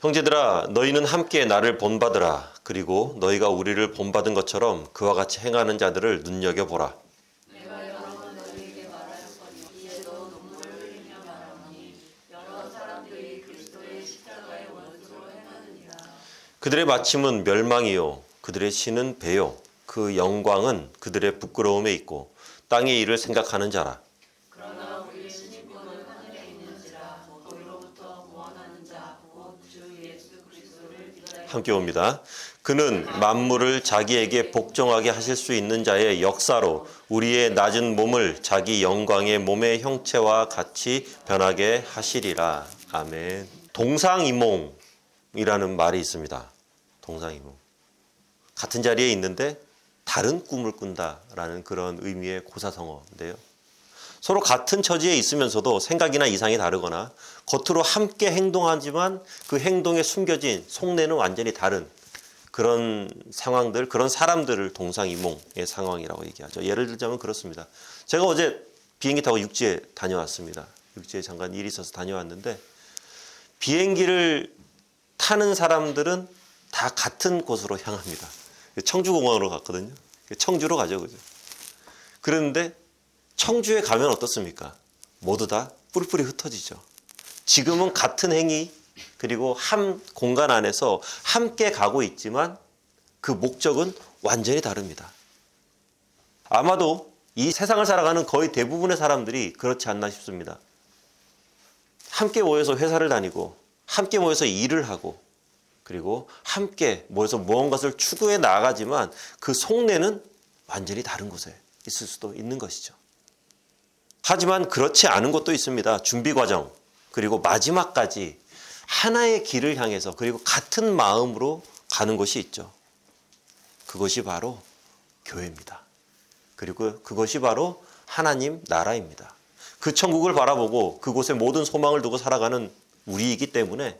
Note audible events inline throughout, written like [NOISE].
형제들아 너희는 함께 나를 본받으라. 그리고 너희가 우리를 본받은 것처럼 그와 같이 행하는 자들을 눈여겨 보라. 그들의 마침은 멸망이요. 그들의 신은 배요. 그 영광은 그들의 부끄러움에 있고 땅의 일을 생각하는 자라 함께 봅니다. 그는 만물을 자기에게 복종하게 하실 수 있는 자의 역사로 우리의 낮은 몸을 자기 영광의 몸의 형체와 같이 변하게 하시리라. 아멘. 동상이몽이라는 말이 있습니다. 동상이몽. 같은 자리에 있는데 다른 꿈을 꾼다라는 그런 의미의 고사성어인데요. 서로 같은 처지에 있으면서도 생각이나 이상이 다르거나 겉으로 함께 행동하지만 그 행동에 숨겨진 속내는 완전히 다른 그런 상황들, 그런 사람들을 동상이몽의 상황이라고 얘기하죠. 예를 들자면 그렇습니다. 제가 어제 비행기 타고 육지에 다녀왔습니다. 육지에 잠깐 일이 있어서 다녀왔는데 비행기를 타는 사람들은 다 같은 곳으로 향합니다. 청주공항으로 갔거든요. 청주로 가죠, 그죠? 그런데 청주에 가면 어떻습니까? 모두 다 뿔뿔이 흩어지죠. 지금은 같은 행위 그리고 한 공간 안에서 함께 가고 있지만 그 목적은 완전히 다릅니다. 아마도 이 세상을 살아가는 거의 대부분의 사람들이 그렇지 않나 싶습니다. 함께 모여서 회사를 다니고 함께 모여서 일을 하고 그리고 함께 모여서 무언가를 추구해 나가지만 그 속내는 완전히 다른 곳에 있을 수도 있는 것이죠. 하지만 그렇지 않은 것도 있습니다. 준비 과정, 그리고 마지막까지 하나의 길을 향해서 그리고 같은 마음으로 가는 것이 있죠. 그것이 바로 교회입니다. 그리고 그것이 바로 하나님 나라입니다. 그 천국을 바라보고 그곳에 모든 소망을 두고 살아가는 우리이기 때문에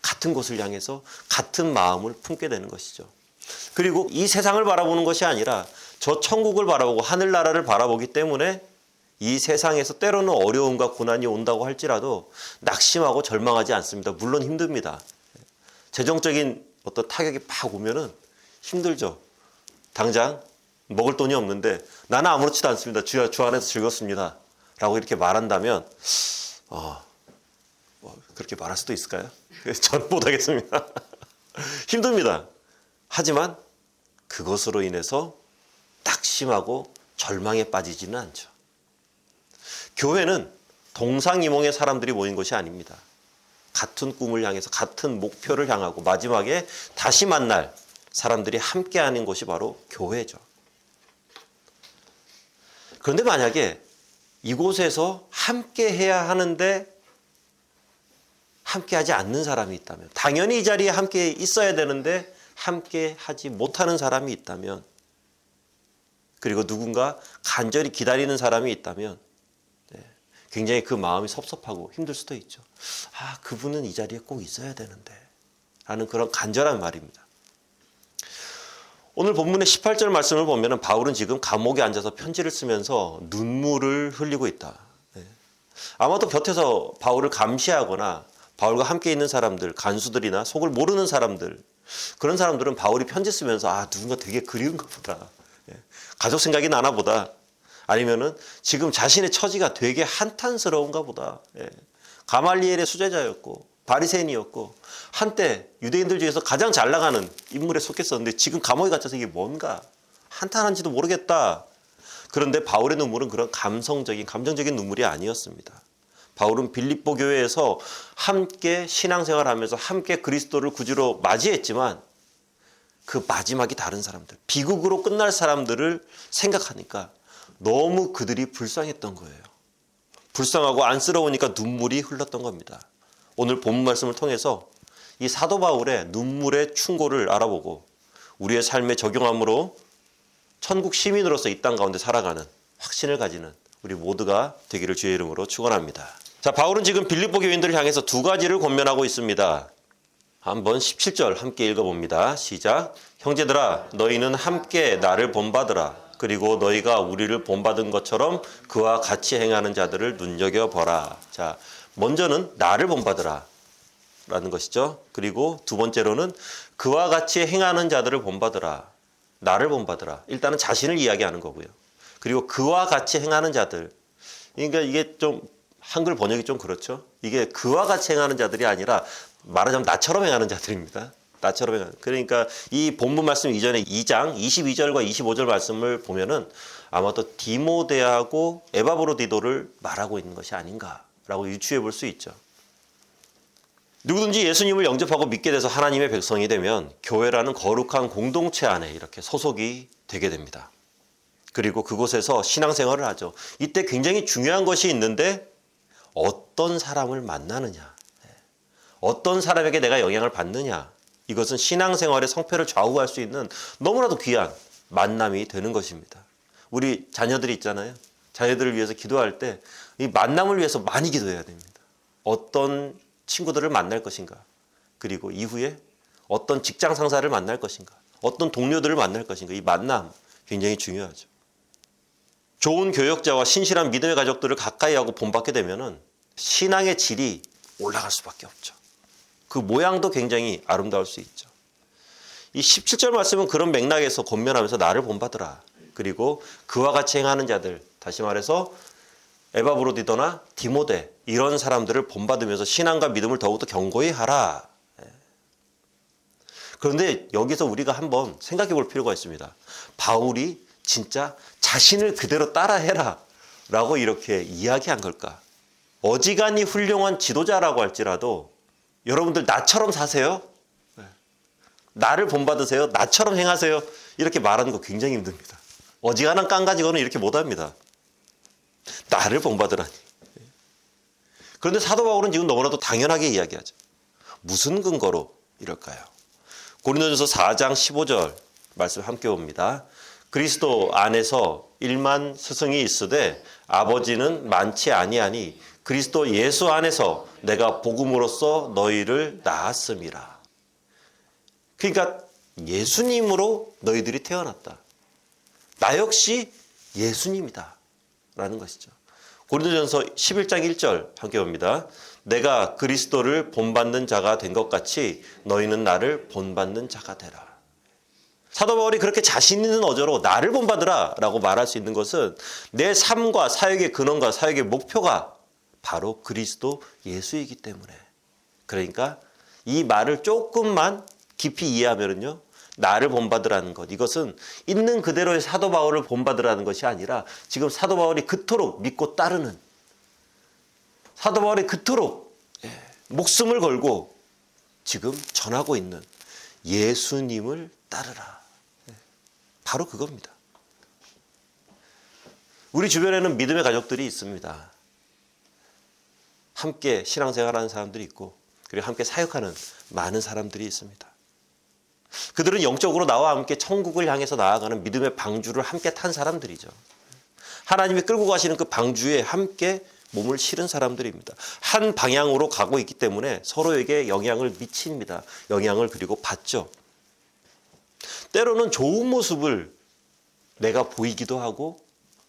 같은 곳을 향해서 같은 마음을 품게 되는 것이죠. 그리고 이 세상을 바라보는 것이 아니라 저 천국을 바라보고 하늘나라를 바라보기 때문에 이 세상에서 때로는 어려움과 고난이 온다고 할지라도 낙심하고 절망하지 않습니다. 물론 힘듭니다. 재정적인 어떤 타격이 팍 오면은 힘들죠. 당장 먹을 돈이 없는데 나는 아무렇지도 않습니다. 주, 주 안에서 즐겁습니다. 라고 이렇게 말한다면, 어, 뭐 그렇게 말할 수도 있을까요? [LAUGHS] 저는 못하겠습니다. [LAUGHS] 힘듭니다. 하지만 그것으로 인해서 낙심하고 절망에 빠지지는 않죠. 교회는 동상이몽의 사람들이 모인 것이 아닙니다. 같은 꿈을 향해서 같은 목표를 향하고 마지막에 다시 만날 사람들이 함께하는 것이 바로 교회죠. 그런데 만약에 이곳에서 함께 해야 하는데 함께 하지 않는 사람이 있다면, 당연히 이 자리에 함께 있어야 되는데 함께 하지 못하는 사람이 있다면, 그리고 누군가 간절히 기다리는 사람이 있다면, 굉장히 그 마음이 섭섭하고 힘들 수도 있죠. 아, 그분은 이 자리에 꼭 있어야 되는데. 라는 그런 간절한 말입니다. 오늘 본문의 18절 말씀을 보면 바울은 지금 감옥에 앉아서 편지를 쓰면서 눈물을 흘리고 있다. 네. 아마도 곁에서 바울을 감시하거나 바울과 함께 있는 사람들, 간수들이나 속을 모르는 사람들, 그런 사람들은 바울이 편지 쓰면서 아, 누군가 되게 그리운가 보다. 네. 가족 생각이 나나 보다. 아니면은 지금 자신의 처지가 되게 한탄스러운가 보다. 예. 가말리엘의 수제자였고 바리새인이었고 한때 유대인들 중에서 가장 잘 나가는 인물에 속했었는데 지금 감옥에 갇혀서 이게 뭔가 한탄한지도 모르겠다. 그런데 바울의 눈물은 그런 감성적인 감정적인 눈물이 아니었습니다. 바울은 빌립보 교회에서 함께 신앙생활하면서 함께 그리스도를 구주로 맞이했지만 그 마지막이 다른 사람들, 비극으로 끝날 사람들을 생각하니까 너무 그들이 불쌍했던 거예요. 불쌍하고 안쓰러우니까 눈물이 흘렀던 겁니다. 오늘 본문 말씀을 통해서 이 사도 바울의 눈물의 충고를 알아보고 우리의 삶에 적용함으로 천국 시민으로서 이 땅 가운데 살아가는 확신을 가지는 우리 모두가 되기를 주의 이름으로 축원합니다. 자, 바울은 지금 빌립보 교인들을 향해서 두 가지를 권면하고 있습니다. 한번 17절 함께 읽어 봅니다. 시작. 형제들아, 너희는 함께 나를 본받으라. 그리고 너희가 우리를 본받은 것처럼 그와 같이 행하는 자들을 눈여겨 보라. 자, 먼저는 나를 본받으라. 라는 것이죠. 그리고 두 번째로는 그와 같이 행하는 자들을 본받으라. 나를 본받으라. 일단은 자신을 이야기하는 거고요. 그리고 그와 같이 행하는 자들. 그러니까 이게 좀 한글 번역이 좀 그렇죠. 이게 그와 같이 행하는 자들이 아니라 말하자면 나처럼 행하는 자들입니다. 나처럼. 그러니까 이 본문 말씀 이전에 2장 22절과 25절 말씀을 보면은 아마도 디모데하고 에바브로디도를 말하고 있는 것이 아닌가라고 유추해 볼 수 있죠. 누구든지 예수님을 영접하고 믿게 돼서 하나님의 백성이 되면 교회라는 거룩한 공동체 안에 이렇게 소속이 되게 됩니다. 그리고 그곳에서 신앙생활을 하죠. 이때 굉장히 중요한 것이 있는데 어떤 사람을 만나느냐, 어떤 사람에게 내가 영향을 받느냐, 이것은 신앙생활의 성패를 좌우할 수 있는 너무나도 귀한 만남이 되는 것입니다. 우리 자녀들이 있잖아요. 자녀들을 위해서 기도할 때 이 만남을 위해서 많이 기도해야 됩니다. 어떤 친구들을 만날 것인가, 그리고 이후에 어떤 직장 상사를 만날 것인가, 어떤 동료들을 만날 것인가, 이 만남 굉장히 중요하죠. 좋은 교역자와 신실한 믿음의 가족들을 가까이 하고 본받게 되면은 신앙의 질이 올라갈 수밖에 없죠. 그 모양도 굉장히 아름다울 수 있죠. 이 17절 말씀은 그런 맥락에서 권면하면서 나를 본받으라. 그리고 그와 같이 행하는 자들, 다시 말해서 에바브로디더나 디모데 이런 사람들을 본받으면서 신앙과 믿음을 더욱더 견고히 하라. 예. 그런데 여기서 우리가 한번 생각해 볼 필요가 있습니다. 바울이 진짜 자신을 그대로 따라해라 라고 이렇게 이야기한 걸까? 어지간히 훌륭한 지도자라고 할지라도 여러분들 나처럼 사세요? 네. 나를 본받으세요? 나처럼 행하세요? 이렇게 말하는 거 굉장히 힘듭니다. 어지간한 깡 가지고는 이렇게 못 합니다. 나를 본받으라니. 그런데 사도 바울은 지금 너무나도 당연하게 이야기하죠. 무슨 근거로 이럴까요? 고린도전서 4장 15절 말씀 함께 봅니다. 그리스도 안에서 일만 스승이 있으되 아버지는 많지 아니하니 그리스도 예수 안에서 내가 복음으로써 너희를 낳았음이라. 그러니까 예수님으로 너희들이 태어났다. 나 역시 예수님이다. 라는 것이죠. 고린도전서 11장 1절 함께 봅니다. 내가 그리스도를 본받는 자가 된 것 같이 너희는 나를 본받는 자가 되라. 사도 바울이 그렇게 자신 있는 어조로 나를 본받으라 라고 말할 수 있는 것은 내 삶과 사역의 근원과 사역의 목표가 바로 그리스도 예수이기 때문에 그러니까 이 말을 조금만 깊이 이해하면요 나를 본받으라는 것 이것은 있는 그대로의 사도 바울을 본받으라는 것이 아니라 지금 사도 바울이 그토록 믿고 따르는 사도 바울이 그토록 예, 목숨을 걸고 지금 전하고 있는 예수님을 따르라 예, 바로 그겁니다. 우리 주변에는 믿음의 가족들이 있습니다. 함께 신앙생활하는 사람들이 있고 그리고 함께 사역하는 많은 사람들이 있습니다. 그들은 영적으로 나와 함께 천국을 향해서 나아가는 믿음의 방주를 함께 탄 사람들이죠. 하나님이 끌고 가시는 그 방주에 함께 몸을 실은 사람들입니다. 한 방향으로 가고 있기 때문에 서로에게 영향을 미칩니다. 영향을 그리고 받죠. 때로는 좋은 모습을 내가 보이기도 하고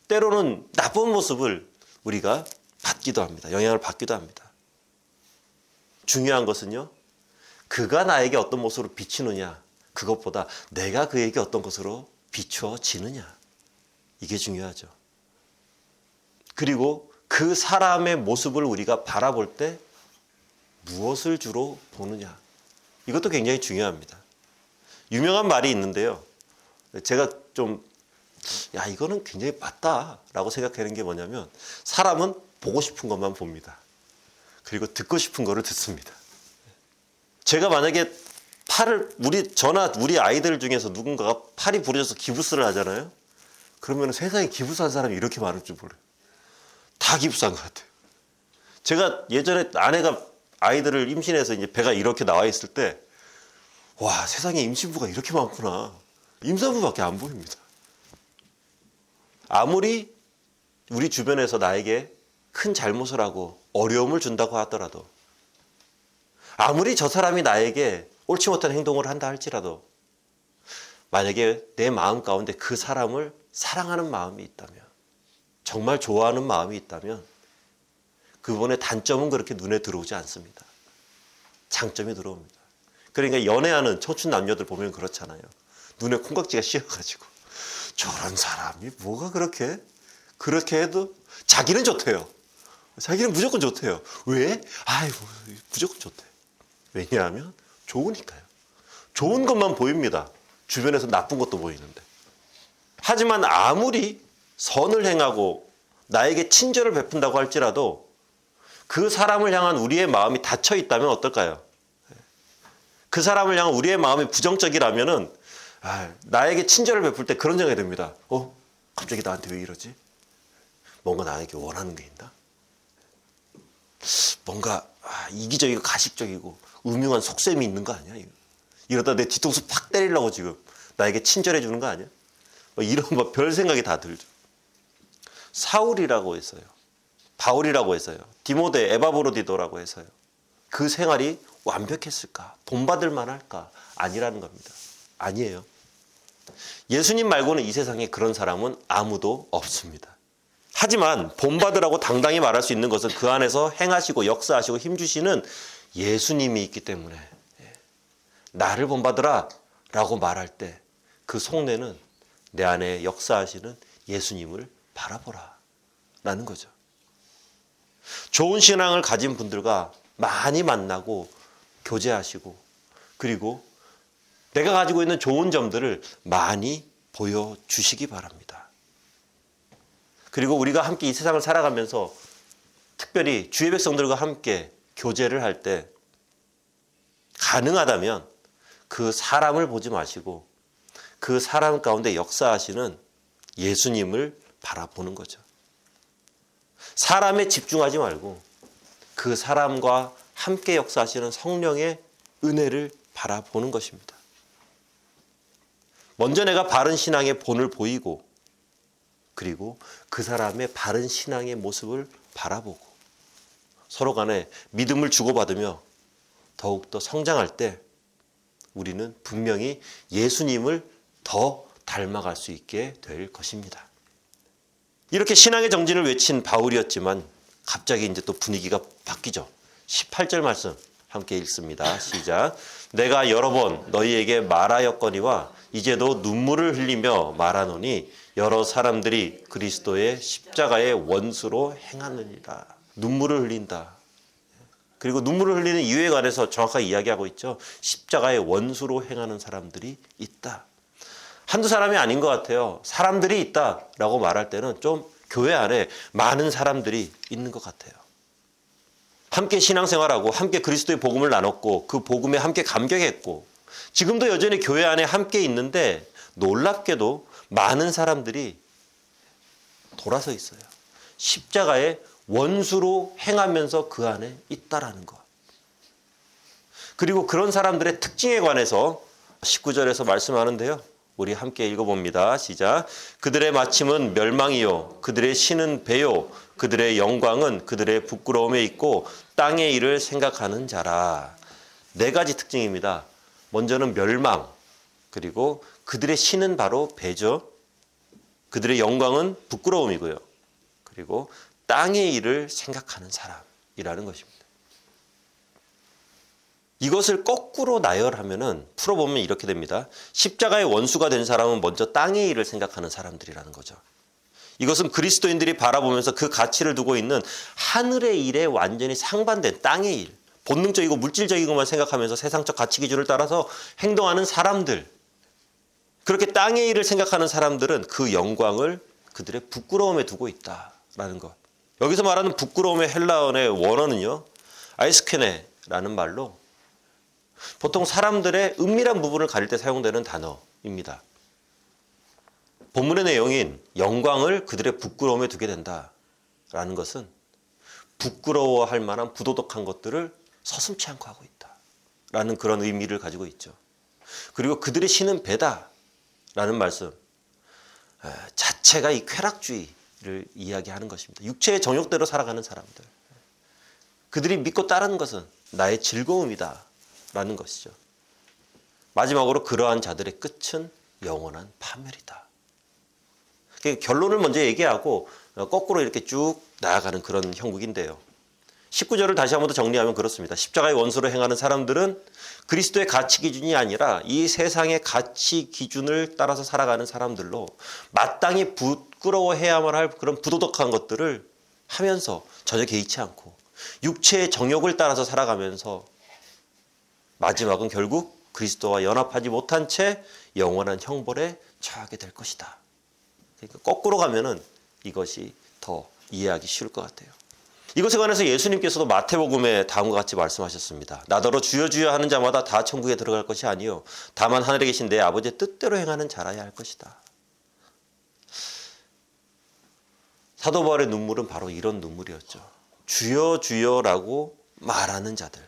때로는 나쁜 모습을 우리가 받기도 합니다. 영향을 받기도 합니다. 중요한 것은요. 그가 나에게 어떤 모습으로 비치느냐 그것보다 내가 그에게 어떤 것으로 비추어지느냐. 이게 중요하죠. 그리고 그 사람의 모습을 우리가 바라볼 때 무엇을 주로 보느냐. 이것도 굉장히 중요합니다. 유명한 말이 있는데요. 제가 좀, 야, 이거는 굉장히 맞다라고 생각하는 게 뭐냐면 사람은 보고 싶은 것만 봅니다. 그리고 듣고 싶은 거를 듣습니다. 제가 만약에 팔을 우리 저나 우리 아이들 중에서 누군가가 팔이 부러져서 기부스를 하잖아요. 그러면 세상에 기부스한 사람이 이렇게 많을 줄 몰라요. 다 기부스한 것 같아요. 제가 예전에 아내가 아이들을 임신해서 이제 배가 이렇게 나와 있을 때, 와, 세상에 임신부가 이렇게 많구나. 임산부밖에 안 보입니다. 아무리 우리 주변에서 나에게 큰 잘못을 하고 어려움을 준다고 하더라도, 아무리 저 사람이 나에게 옳지 못한 행동을 한다 할지라도 만약에 내 마음 가운데 그 사람을 사랑하는 마음이 있다면 정말 좋아하는 마음이 있다면 그분의 단점은 그렇게 눈에 들어오지 않습니다. 장점이 들어옵니다. 그러니까 연애하는 청춘 남녀들 보면 그렇잖아요. 눈에 콩깍지가 씌어가지고 저런 사람이 뭐가 그렇게 그렇게 해도 자기는 좋대요. 자기는 무조건 좋대요. 왜? 아이고 무조건 좋대. 왜냐하면 좋으니까요. 좋은 것만 보입니다. 주변에서 나쁜 것도 보이는데. 하지만 아무리 선을 행하고 나에게 친절을 베푼다고 할지라도 그 사람을 향한 우리의 마음이 닫혀 있다면 어떨까요? 그 사람을 향한 우리의 마음이 부정적이라면은 아, 나에게 친절을 베풀 때 그런 생각이 듭니다. 어? 갑자기 나한테 왜 이러지? 뭔가 나에게 원하는 게 있나? 뭔가 아, 이기적이고 가식적이고 음흉한 속셈이 있는 거 아니야? 이러다 내 뒤통수 팍 때리려고 지금 나에게 친절해 주는 거 아니야? 뭐 이런 뭐 별 생각이 다 들죠. 사울이라고 했어요. 바울이라고 했어요. 디모데 에바브로디도라고 해서요. 그 생활이 완벽했을까? 본받을 만할까? 아니라는 겁니다. 아니에요. 예수님 말고는 이 세상에 그런 사람은 아무도 없습니다. 하지만 본받으라고 당당히 말할 수 있는 것은 그 안에서 행하시고 역사하시고 힘주시는 예수님이 있기 때문에 예. 나를 본받으라 라고 말할 때 그 속내는 내 안에 역사하시는 예수님을 바라보라 라는 거죠. 좋은 신앙을 가진 분들과 많이 만나고 교제하시고 그리고 내가 가지고 있는 좋은 점들을 많이 보여주시기 바랍니다. 그리고 우리가 함께 이 세상을 살아가면서 특별히 주의 백성들과 함께 교제를 할 때 가능하다면 그 사람을 보지 마시고 그 사람 가운데 역사하시는 예수님을 바라보는 거죠. 사람에 집중하지 말고 그 사람과 함께 역사하시는 성령의 은혜를 바라보는 것입니다. 먼저 내가 바른 신앙의 본을 보이고 그리고 그 사람의 바른 신앙의 모습을 바라보고 서로 간에 믿음을 주고받으며 더욱더 성장할 때 우리는 분명히 예수님을 더 닮아갈 수 있게 될 것입니다. 이렇게 신앙의 정진을 외친 바울이었지만 갑자기 이제 또 분위기가 바뀌죠. 18절 말씀 함께 읽습니다. 시작. 내가 여러 번 너희에게 말하였거니와 이제도 눈물을 흘리며 말하노니 여러 사람들이 그리스도의 십자가의 원수로 행하느니라. 눈물을 흘린다. 그리고 눈물을 흘리는 이유에 관해서 정확하게 이야기하고 있죠. 십자가의 원수로 행하는 사람들이 있다. 한두 사람이 아닌 것 같아요. 사람들이 있다라고 말할 때는 좀 교회 안에 많은 사람들이 있는 것 같아요. 함께 신앙생활하고 함께 그리스도의 복음을 나눴고 그 복음에 함께 감격했고 지금도 여전히 교회 안에 함께 있는데 놀랍게도 많은 사람들이 돌아서 있어요. 십자가의 원수로 행하면서 그 안에 있다라는 것. 그리고 그런 사람들의 특징에 관해서 19절에서 말씀하는데요. 우리 함께 읽어봅니다. 시작. 그들의 마침은 멸망이요. 그들의 신은 배요. 그들의 영광은 그들의 부끄러움에 있고 땅의 일을 생각하는 자라. 네 가지 특징입니다. 먼저는 멸망. 그리고 그들의 신은 바로 배죠. 그들의 영광은 부끄러움이고요. 그리고 땅의 일을 생각하는 사람이라는 것입니다. 이것을 거꾸로 나열하면은 풀어보면 이렇게 됩니다. 십자가의 원수가 된 사람은 먼저 땅의 일을 생각하는 사람들이라는 거죠. 이것은 그리스도인들이 바라보면서 그 가치를 두고 있는 하늘의 일에 완전히 상반된 땅의 일, 본능적이고 물질적인 것만 생각하면서 세상적 가치 기준을 따라서 행동하는 사람들. 그렇게 땅의 일을 생각하는 사람들은 그 영광을 그들의 부끄러움에 두고 있다라는 것. 여기서 말하는 부끄러움의 헬라어의 원어는요, 아이스케네라는 말로 보통 사람들의 은밀한 부분을 가릴 때 사용되는 단어입니다. 본문의 내용인 영광을 그들의 부끄러움에 두게 된다라는 것은 부끄러워할 만한 부도덕한 것들을 서슴치 않고 하고 있다 라는 그런 의미를 가지고 있죠. 그리고 그들의 신은 배다 라는 말씀 자체가 이 쾌락주의를 이야기하는 것입니다. 육체의 정욕대로 살아가는 사람들. 그들이 믿고 따르는 것은 나의 즐거움이다. 라는 것이죠. 마지막으로 그러한 자들의 끝은 영원한 파멸이다. 결론을 먼저 얘기하고 거꾸로 이렇게 쭉 나아가는 그런 형국인데요. 19절을 다시 한 번 더 정리하면 그렇습니다. 십자가의 원수로 행하는 사람들은 그리스도의 가치 기준이 아니라 이 세상의 가치 기준을 따라서 살아가는 사람들로 마땅히 부끄러워해야만 할 그런 부도덕한 것들을 하면서 전혀 개의치 않고 육체의 정욕을 따라서 살아가면서 마지막은 결국 그리스도와 연합하지 못한 채 영원한 형벌에 처하게 될 것이다. 그러니까 거꾸로 가면은 이것이 더 이해하기 쉬울 것 같아요. 이것에 관해서 예수님께서도 마태복음에 다음과 같이 말씀하셨습니다. 나더러 주여 주여 하는 자마다 다 천국에 들어갈 것이 아니요 다만 하늘에 계신 내 아버지의 뜻대로 행하는 자라야 할 것이다. 사도 바울의 눈물은 바로 이런 눈물이었죠. 주여 주여라고 말하는 자들.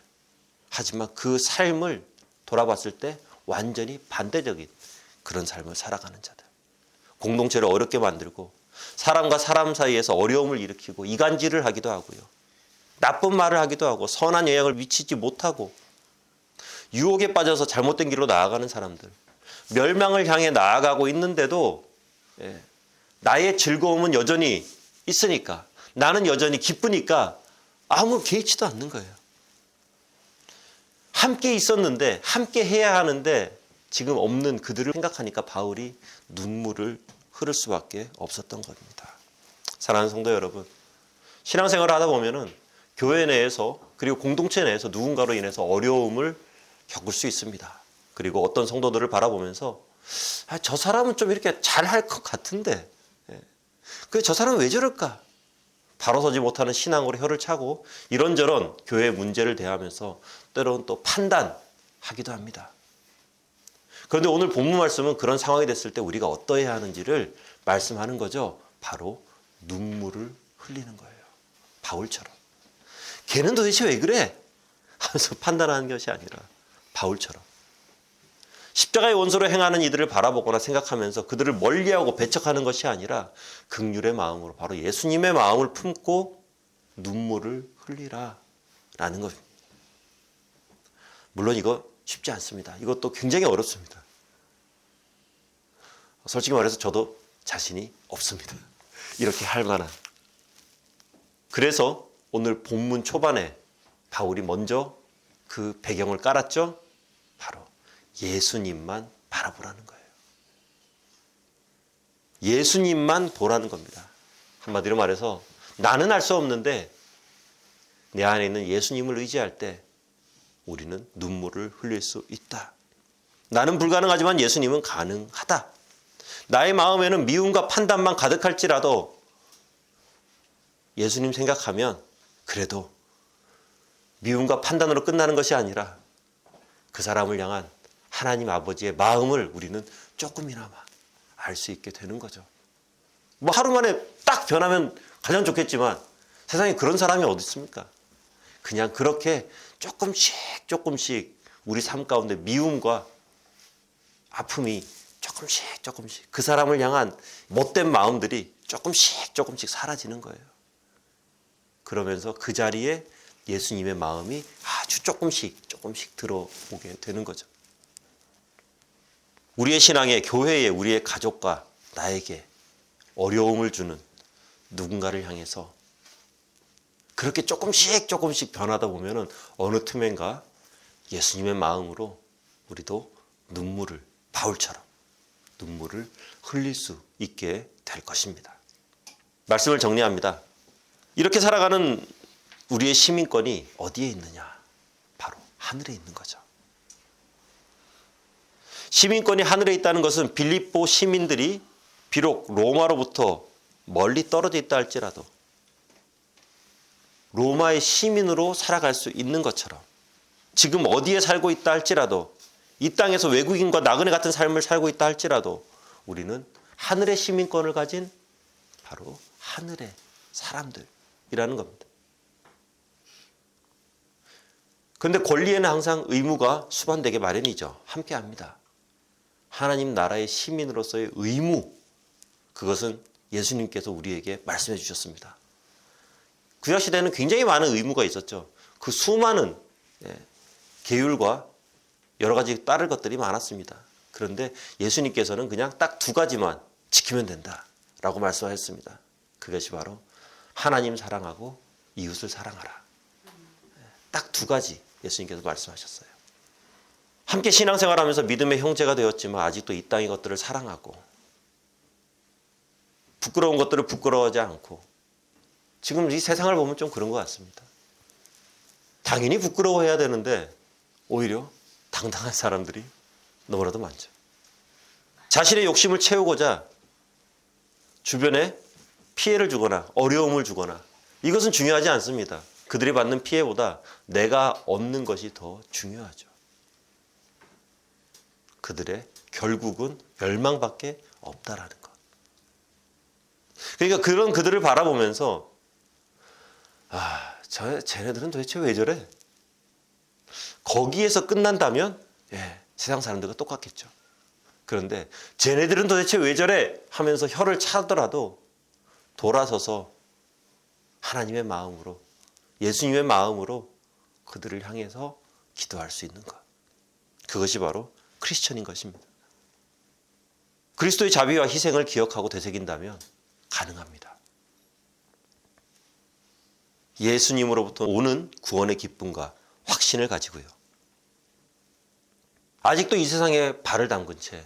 하지만 그 삶을 돌아봤을 때 완전히 반대적인 그런 삶을 살아가는 자들. 공동체를 어렵게 만들고 사람과 사람 사이에서 어려움을 일으키고 이간질을 하기도 하고요. 나쁜 말을 하기도 하고 선한 영향을 미치지 못하고 유혹에 빠져서 잘못된 길로 나아가는 사람들. 멸망을 향해 나아가고 있는데도 예, 나의 즐거움은 여전히 있으니까 나는 여전히 기쁘니까 아무 개의치도 않는 거예요. 함께 있었는데 함께 해야 하는데 지금 없는 그들을 생각하니까 바울이 눈물을 흐를 수밖에 없었던 겁니다. 사랑하는 성도 여러분, 신앙생활을 하다 보면은 교회 내에서 그리고 공동체 내에서 누군가로 인해서 어려움을 겪을 수 있습니다. 그리고 어떤 성도들을 바라보면서 아, 저 사람은 좀 이렇게 잘 할 것 같은데 예. 그저 사람은 왜 저럴까? 바로 서지 못하는 신앙으로 혀를 차고 이런저런 교회 문제를 대하면서 때로는 또 판단하기도 합니다. 그런데 오늘 본문 말씀은 그런 상황이 됐을 때 우리가 어떠해야 하는지를 말씀하는 거죠. 바로 눈물을 흘리는 거예요. 바울처럼. 걔는 도대체 왜 그래? 하면서 판단하는 것이 아니라 바울처럼. 십자가의 원수로 행하는 이들을 바라보거나 생각하면서 그들을 멀리하고 배척하는 것이 아니라 극률의 마음으로 바로 예수님의 마음을 품고 눈물을 흘리라 라는 것입니다. 물론 이거 쉽지 않습니다. 이것도 굉장히 어렵습니다. 솔직히 말해서 저도 자신이 없습니다. [LAUGHS] 이렇게 할 만한. 그래서 오늘 본문 초반에 바울이 먼저 그 배경을 깔았죠. 바로 예수님만 바라보라는 거예요. 예수님만 보라는 겁니다. 한마디로 말해서 나는 알 수 없는데 내 안에 있는 예수님을 의지할 때 우리는 눈물을 흘릴 수 있다. 나는 불가능하지만 예수님은 가능하다. 나의 마음에는 미움과 판단만 가득할지라도 예수님 생각하면 그래도 미움과 판단으로 끝나는 것이 아니라 그 사람을 향한 하나님 아버지의 마음을 우리는 조금이나마 알 수 있게 되는 거죠. 뭐 하루 만에 딱 변하면 가장 좋겠지만 세상에 그런 사람이 어디 있습니까? 그냥 그렇게 조금씩 조금씩 우리 삶 가운데 미움과 아픔이 조금씩 조금씩 그 사람을 향한 못된 마음들이 조금씩 조금씩 사라지는 거예요. 그러면서 그 자리에 예수님의 마음이 아주 조금씩 조금씩 들어오게 되는 거죠. 우리의 신앙에 교회에 우리의 가족과 나에게 어려움을 주는 누군가를 향해서 그렇게 조금씩 조금씩 변하다 보면은 어느 틈엔가 예수님의 마음으로 우리도 눈물을 바울처럼 눈물을 흘릴 수 있게 될 것입니다. 말씀을 정리합니다. 이렇게 살아가는 우리의 시민권이 어디에 있느냐? 바로 하늘에 있는 거죠. 시민권이 하늘에 있다는 것은 빌립보 시민들이 비록 로마로부터 멀리 떨어져 있다 할지라도 로마의 시민으로 살아갈 수 있는 것처럼 지금 어디에 살고 있다 할지라도 이 땅에서 외국인과 나그네 같은 삶을 살고 있다 할지라도 우리는 하늘의 시민권을 가진 바로 하늘의 사람들이라는 겁니다. 그런데 권리에는 항상 의무가 수반되게 마련이죠. 함께 합니다. 하나님 나라의 시민으로서의 의무, 그것은 예수님께서 우리에게 말씀해 주셨습니다. 구약 시대는 굉장히 많은 의무가 있었죠. 그 수많은 예, 계율과 여러 가지 따를 것들이 많았습니다. 그런데 예수님께서는 그냥 딱 두 가지만 지키면 된다라고 말씀하셨습니다. 그것이 바로 하나님 사랑하고 이웃을 사랑하라. 딱 두 가지 예수님께서 말씀하셨어요. 함께 신앙생활하면서 믿음의 형제가 되었지만 아직도 이 땅의 것들을 사랑하고 부끄러운 것들을 부끄러워하지 않고 지금 이 세상을 보면 좀 그런 것 같습니다. 당연히 부끄러워해야 되는데 오히려 당당한 사람들이 너무나도 많죠. 자신의 욕심을 채우고자 주변에 피해를 주거나 어려움을 주거나 이것은 중요하지 않습니다. 그들이 받는 피해보다 내가 얻는 것이 더 중요하죠. 그들의 결국은 멸망밖에 없다라는 것. 그러니까 그런 그들을 바라보면서 아, 저 쟤네들은 도대체 왜 저래? 거기에서 끝난다면 예, 세상 사람들과 똑같겠죠. 그런데 쟤네들은 도대체 왜 저래? 하면서 혀를 차더라도 돌아서서 하나님의 마음으로 예수님의 마음으로 그들을 향해서 기도할 수 있는 것. 그것이 바로 크리스천인 것입니다. 그리스도의 자비와 희생을 기억하고 되새긴다면 가능합니다. 예수님으로부터 오는 구원의 기쁨과 확신을 가지고요. 아직도 이 세상에 발을 담근 채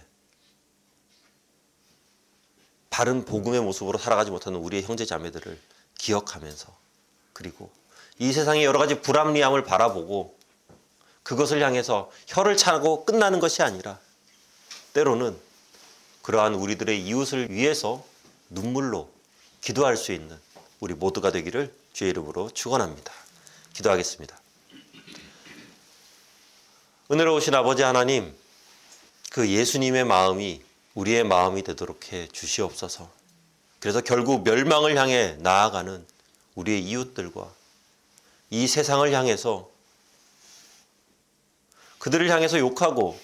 바른 복음의 모습으로 살아가지 못하는 우리의 형제 자매들을 기억하면서 그리고 이 세상의 여러 가지 불합리함을 바라보고 그것을 향해서 혀를 차고 끝나는 것이 아니라 때로는 그러한 우리들의 이웃을 위해서 눈물로 기도할 수 있는 우리 모두가 되기를 주의 이름으로 축원합니다. 기도하겠습니다. 은혜로우신 아버지 하나님, 그 예수님의 마음이 우리의 마음이 되도록 해 주시옵소서. 그래서 결국 멸망을 향해 나아가는 우리의 이웃들과 이 세상을 향해서 그들을 향해서 욕하고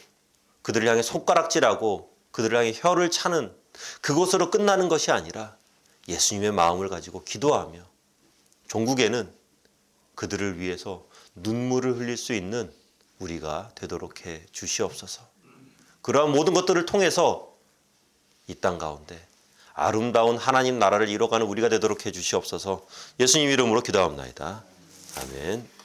그들을 향해 손가락질하고 그들을 향해 혀를 차는 그곳으로 끝나는 것이 아니라 예수님의 마음을 가지고 기도하며 종국에는 그들을 위해서 눈물을 흘릴 수 있는 우리가 되도록 해 주시옵소서. 그러한 모든 것들을 통해서 이 땅 가운데 아름다운 하나님 나라를 이뤄가는 우리가 되도록 해 주시옵소서. 예수님 이름으로 기도합니다. 아멘.